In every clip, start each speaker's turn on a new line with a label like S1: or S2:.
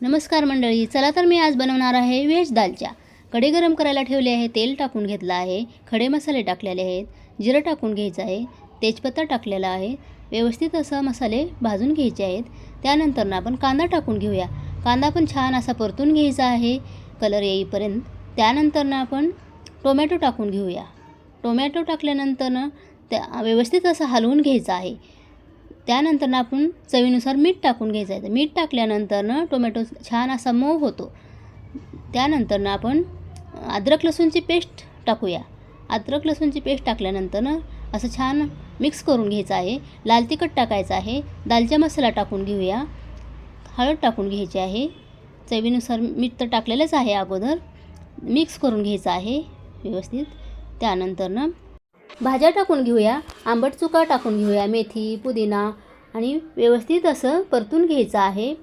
S1: नमस्कार मंडळी चला तर मी आज बनवणार आहे व्हेज दालच्या. कडे गरम करायला ठेवले आहे तेल टाकून घेतलं आहे खडे मसाले टाकलेले आहेत जिरं टाकून घ्यायचं आहे तेजपत्ता टाकलेला आहे व्यवस्थित असं मसाले भाजून घ्यायचे आहेत. त्यानंतर ना आपण कांदा टाकून घेऊया. कांदा पण छान असा परतून घ्यायचा आहे कलर येईपर्यंत. त्यानंतर ना आपण टोमॅटो टाकून घेऊया. टोमॅटो टाकल्यानंतर ना त्या व्यवस्थित असं हलवून घ्यायचं आहे. त्यानंतर ना आपण चवीनुसार मीठ टाकून घ्यायचं आहे. तर मीठ टाकल्यानंतर ना टोमॅटो छान असा मऊ होतो. त्यानंतर ना आपण अद्रक लसूणची पेस्ट टाकूया. अद्रक लसूणची पेस्ट टाकल्यानंतर ना असं छान मिक्स करून घ्यायचं आहे. लाल तिखट टाकायचं आहे. दालचा मसाला टाकून घेऊया. हळद टाकून घ्यायची आहे. चवीनुसार मीठ तर टाकलेलंच आहे अगोदर. मिक्स करून घ्यायचं आहे व्यवस्थित. त्यानंतर ना भाज्या टाकून घेऊया आंबट चुका टाकून घेऊया मेथी पुदिना आणि व्यवस्थित असं परतून घ्यायचं आहे.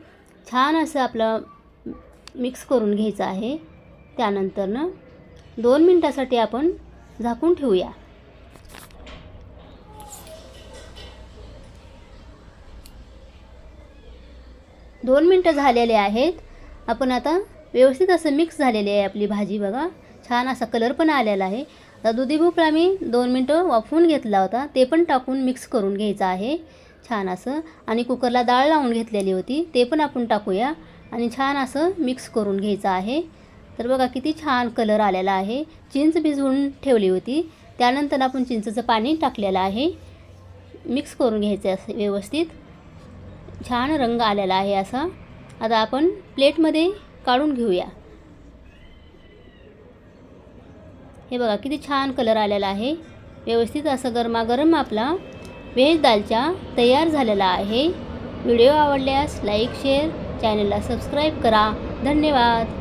S1: छान असं आपलं मिक्स करून घ्यायचं आहे. त्यानंतरनं दोन मिनटासाठी आपण झाकून ठेवूया. दोन मिनटं झालेले आहेत. आपण आता व्यवस्थित असं मिक्स झालेली आहे आपली भाजी बघा. छान असा कलर पण आलेला आहे. आता दुधी भोपळा मी दोन मिनटं वाफवून घेतला होता. ते पण टाकून मिक्स करून घ्यायचं आहे. छान असं. आणि कुकरला डाळ लावून घेतलेली होती. ते पण आपण टाकूया. आणि छान असं मिक्स करून घ्यायचं आहे. तर बघा किती छान कलर आलेला आहे. चिंच भिजवून ठेवली होती. त्यानंतर आपण चिंचेचं पाणी टाकलेलं आहे. मिक्स करून घ्यायचं असं व्यवस्थित. छान रंग आलेला आहे असा. आता आपण प्लेटमध्ये काढून घेऊया. हे बघा किती छान कलर आलेला आहे. व्यवस्थित असं गरमागरम आपला व्हेज दालचा तयार झालेला आहे. व्हिडिओ आवडल्यास लाईक शेअर चॅनलला सबस्क्राईब करा. धन्यवाद.